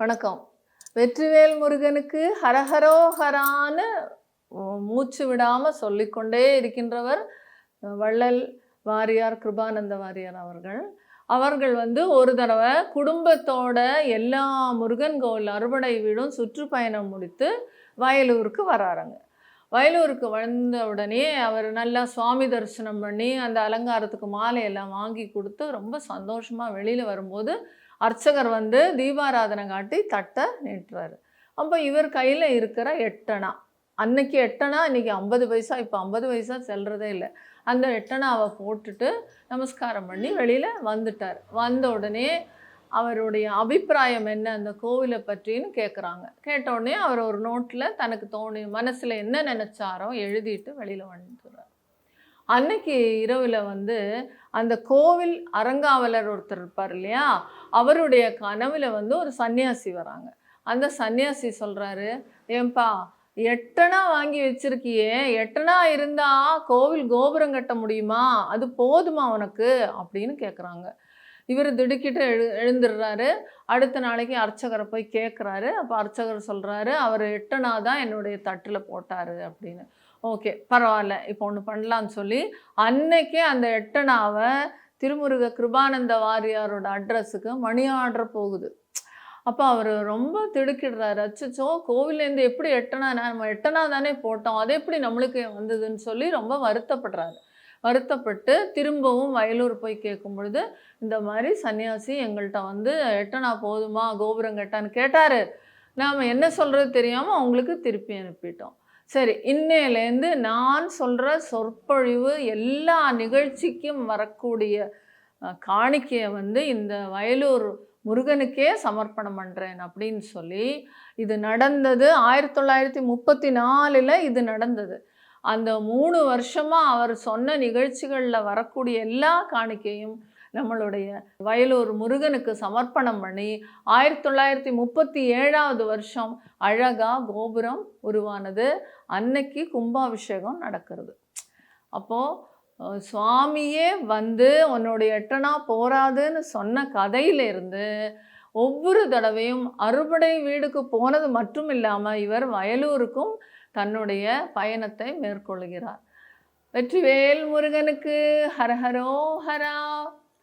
வணக்கம். வெற்றிவேல் முருகனுக்கு ஹரஹரோஹரான மூச்சு விடாமல் சொல்லிக்கொண்டே இருக்கின்றவர் வள்ளல் வாரியார் கிருபானந்த வாரியார் அவர்கள். அவர்கள் வந்து ஒரு தடவை குடும்பத்தோட எல்லா முருகன் கோவில் அறுவடை வீடும் சுற்றுப்பயணம் முடித்து வயலூருக்கு வராருங்க. வயலூருக்கு வந்த உடனே அவர் நல்லா சுவாமி தரிசனம் பண்ணி அந்த அலங்காரத்துக்கு மாலையெல்லாம் வாங்கி கொடுத்து ரொம்ப சந்தோஷமாக வெளியில் வரும்போது அர்ச்சகர் வந்து தீபாராதனை காட்டி தட்டை நீட்டுறாரு. அப்போ இவர் கையில் இருக்கிற எட்டனா? அன்னைக்கு எட்டனா? இன்றைக்கி ஐம்பது பைசா? இப்போ ஐம்பது பைசா செல்றதே இல்லை. அந்த எட்டனாவை போட்டுட்டு நமஸ்காரம் பண்ணி வெளியில் வந்துட்டார். வந்த உடனே அவருடைய அபிப்பிராயம் என்ன? அந்த கோவிலை பற்றின்னு கேட்குறாங்க கேட்ட உடனே அவர் ஒரு நோட்டில் தனக்கு தோணி மனசில் என்ன நினச்சாரோ எழுதிட்டு வெளியில் வந்துடுறார். அன்னைக்கு இரவில் வந்து அந்த கோவில் அறங்காவலர் ஒருத்தர் இருப்பார் இல்லையா? அவருடைய கனவில் வந்து ஒரு சன்னியாசி வராங்க. அந்த சன்னியாசி சொல்கிறாரு ஏன்பா எட்டனா வாங்கி வச்சிருக்கியே. எட்டனா இருந்தா கோவில் கோபுரம் கட்ட முடியுமா? அது போதுமா உனக்கு? அப்படின்னு கேட்குறாங்க இவர் திடுக்கிட்டு எழு எழுந்துடுறாரு அடுத்த நாளைக்கு அர்ச்சகரை போய் கேட்குறாரு அப்போ அர்ச்சகர் சொல்கிறாரு அவர் எட்டனா தான் என்னுடைய தட்டில் போட்டார் அப்படின்னு. ஓகே பரவாயில்ல. இப்போ ஒன்று பண்ணலான்னு சொல்லி அன்னைக்கே அந்த எட்டனாவை திருமுருக கிருபானந்த வாரியாரோட அட்ரஸுக்கு மணி ஆர்டர் போகுது. அப்போ அவர் ரொம்ப திடுக்கிடுறாரு. அச்சோ கோவிலேருந்து எப்படி எட்டனா நம்ம எட்டனா தானே போட்டோம். அது எப்படி நம்மளுக்கு வந்ததுன்னு சொல்லி ரொம்ப வருத்தப்படுறாரு. வருத்தப்பட்டு திரும்பவும் வயலூர் போய் கேட்கும் பொழுது இந்த மாதிரி சன்னியாசி எங்கள்கிட்ட வந்து எட்டனா போதுமா கோபுரம் கட்டான்னு கேட்டார். நாம் என்ன சொல்கிறது தெரியாமல் அவங்களுக்கு திருப்பி அனுப்பிட்டோம். சரி இன்னையிலேருந்து நான் சொல்கிற சொற்பொழிவு எல்லா நிகழ்ச்சிக்கும் வரக்கூடிய காணிக்கையை வந்து இந்த வயலூர் முருகனுக்கே சமர்ப்பணம் பண்ணுறேன் அப்படின்னு சொல்லி இது நடந்தது ஆயிரத்தி தொள்ளாயிரத்தி முப்பத்தி நாலில் இது நடந்தது. அந்த மூணு வருஷமாக அவர் சொன்ன நிகழ்ச்சிகளில் வரக்கூடிய எல்லா காணிக்கையும் நம்மளுடைய வயலூர் முருகனுக்கு சமர்ப்பணம் பண்ணி ஆயிரத்தி தொள்ளாயிரத்தி முப்பத்தி ஏழாவது வருஷம் அழகா கோபுரம் உருவானது. அன்னைக்கு கும்பாபிஷேகம் நடக்கிறது. அப்போது சுவாமியே வந்து உன்னுடைய எட்டனா போராதுன்னு சொன்ன கதையிலிருந்து ஒவ்வொரு தடவையும் அறுபடை வீடுக்கு போனது மட்டும் இல்லாமல் இவர் வயலூருக்கும் தன்னுடைய பயணத்தை மேற்கொள்கிறார். வெற்றிவேல் முருகனுக்கு ஹரஹரோ ஹரா.